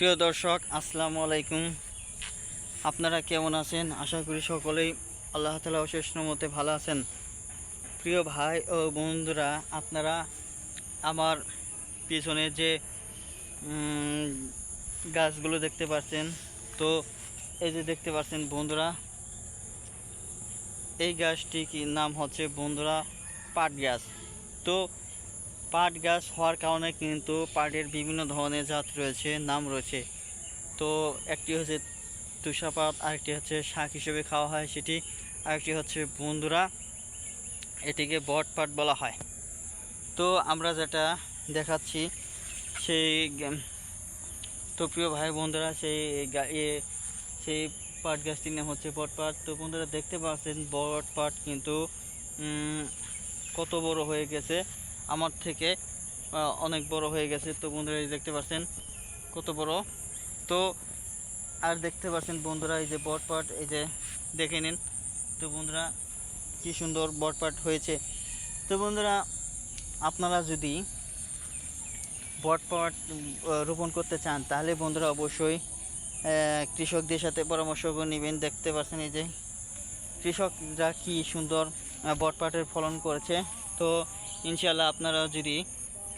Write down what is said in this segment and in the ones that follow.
প্রিয় দর্শক, আসসালামু আলাইকুম। আপনারা কেমন আছেন? আশা করি সকলেই আল্লাহ তালা অশেষ মতে ভালো আছেন। প্রিয় ভাই ও বন্ধুরা, আপনারা আমার পিছনে যে গাছগুলো দেখতে পাচ্ছেন, তো এই যে দেখতে পাচ্ছেন বন্ধুরা, এই গাছটি কি নাম হচ্ছে বন্ধুরা পাট গাছ। তো পাট গাছ হওয়ার কারণে কিন্তু পাটের বিভিন্ন ধরনের জাত রয়েছে, নাম রয়েছে। তো একটি হচ্ছে তুষাপাত আরেকটি হচ্ছে শাক হিসেবে খাওয়া হয় সেটি, আরেকটি হচ্ছে বন্ধুরা, এটিকে বট পাট বলা হয়। তো আমরা যেটা দেখাচ্ছি, সেই তো প্রিয় ভাই বন্ধুরা, সেই সেই পাট গাছটির নাম হচ্ছে বট পাট তো বন্ধুরা দেখতে পাচ্ছেন বট পাট কিন্তু কত বড় হয়ে গেছে। আমার থেকে অনেক বড় হয়ে গেছে। তো বন্ধুরা, এই দেখতে পাচ্ছেন, কত বড়। তো, আর দেখতে পাচ্ছেন বন্ধুরা, এই যে বটপাট এই যে দেখে নিন। তো বন্ধুরা, কি সুন্দর বটপাট হয়েছে। তো বন্ধুরা, আপনারা যদি বটপাট রোপণ করতে চান, তাহলে বন্ধুরা অবশ্যই কৃষকদের সাথে পরামর্শ নেবেন। দেখতে পাচ্ছেন এই যে, কৃষকরা কি সুন্দর বটপাটের ফলন করেছে। তো ইনশাল্লাহ আপনারা যদি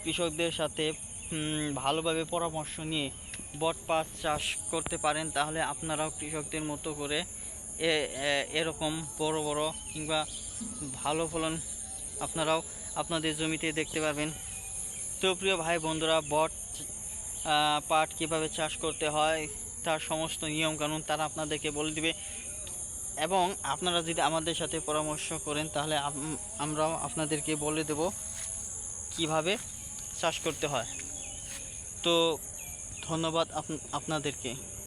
কৃষকদের সাথে ভালোভাবে পরামর্শ নিয়ে বটপাট চাষ করতে পারেন, তাহলে আপনারাও কৃষকদের মতো করে এরকম বড় বড় কিংবা ভালো ফলন আপনারাও আপনাদের জমিতে দেখতে পারবেন। তো প্রিয় ভাই বন্ধুরা, বট পাট কীভাবে চাষ করতে হয়, তার সমস্ত নিয়মকানুন তারা আপনাদেরকে বলে দিবে। এবং আপনারা যদি আমাদের সাথে পরামর্শ করেন, তাহলে আমরা আমরাও আপনাদেরকে বলে দেব কীভাবে চাষ করতে হয়। তো ধন্যবাদ আপ- আপনাদেরকে।